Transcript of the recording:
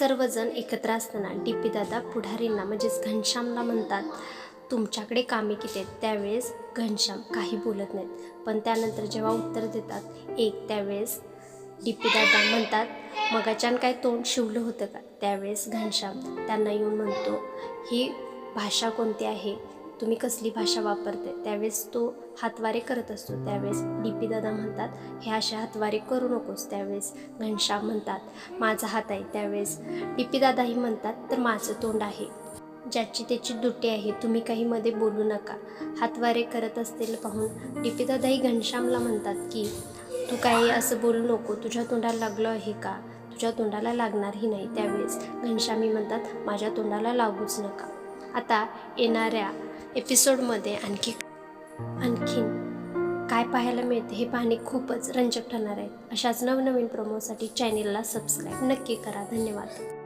सर्वजण एकत्र असताना डी पी दादा पुढारींना म्हणजेच घनश्यामला म्हणतात तुमच्याकडे कामे किती आहेत? त्यावेळेस घनश्याम काही बोलत नाहीत. पण त्यानंतर जेव्हा उत्तर देतात एक त्यावेळेस डी पी दादा म्हणतात मगाच्यान काय तोंड शिवलं होतं का? त्यावेळेस घनश्याम त्यांना येऊन म्हणतो ही भाषा कोणती आहे? तुम्ही कसली भाषा वापरते त्यावेळेस तो हातवारे करत असतो. त्यावेळेस डी पी दादा म्हणतात हे असे हातवारे करू नकोस. त्यावेळेस घनश्याम म्हणतात माझा हात आहे. त्यावेळेस डी पी दादाही म्हणतात तर माझं तोंड आहे ज्याची त्याची दुटी आहे तुम्ही काही मध्ये बोलू नका. हातवारे करत असतील पाहून डी पी दादाही घनश्यामला म्हणतात की तू काही असं बोलू नको तुझ्या तोंडाला लागलं आहे का? तुझ्या तोंडाला लागणारही नाही. त्यावेळेस घनश्यामी म्हणतात माझ्या तोंडाला लागूच नका. आता येणाऱ्या एपिसोडमध्ये आणखी आणखीन काय पाहायला मिळते हे पाहणे खूपच रंजक ठरणार आहे. अशाच नवनवीन प्रोमोसाठी चॅनेलला सबस्क्राईब नक्की करा. धन्यवाद.